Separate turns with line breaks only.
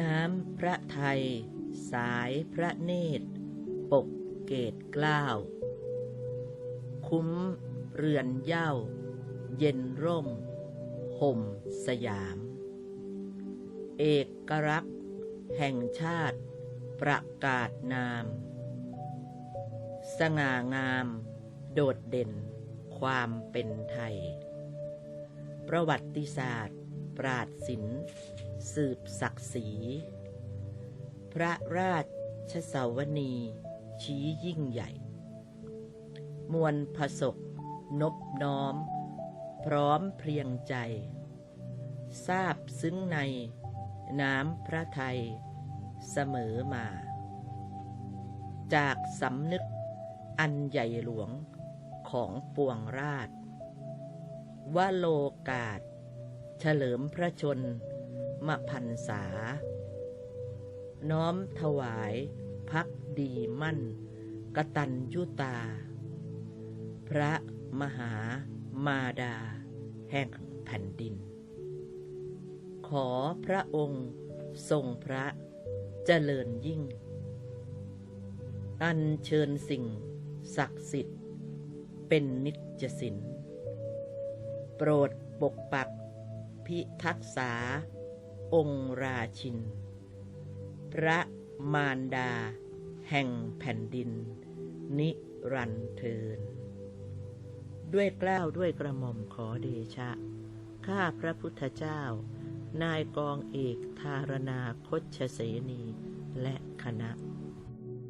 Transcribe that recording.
น้ำพระไทย สายพระเนตร ปกเกตกล้าว คุ้มเรือนเย้าเย็นร่ม ห่มสยาม เอกรักษ์แห่งชาติ ประกาศนาม สง่างาม โดดเด่น ความเป็นไทย ประวัติศาสตร์ ปราดศิลป์ สืบศักดิ์ศรี พระราชสาวนี ชี้ยิ่งใหญ่ มวลผสกนบน้อม พร้อมเพรียงใจ ทราบซึ้งในน้ำพระไทยเสมอมา จากสำนึกอันใหญ่หลวงของปวงราช ว่าโลกาศ เฉลิมพระชน มพันษา น้อมถวายพักดีมั่น กตัญยุตา พระมหามาดา แห่งแผ่นดิน ขอพระองค์ทรงพระเจริญยิ่ง อันเชิญสิ่งศักดิ์สิทธิ์ เป็นนิจสินโปรดปกปักพิทักษา องค์ราชิน พระมารดา แห่งแผ่นดิน นิรันเทิน ด้วยเกล้าวด้วยกระหม่อมขอเดชะ ข้าพระพุทธเจ้า นายกองเอกธารณาคชเสนีและคณะ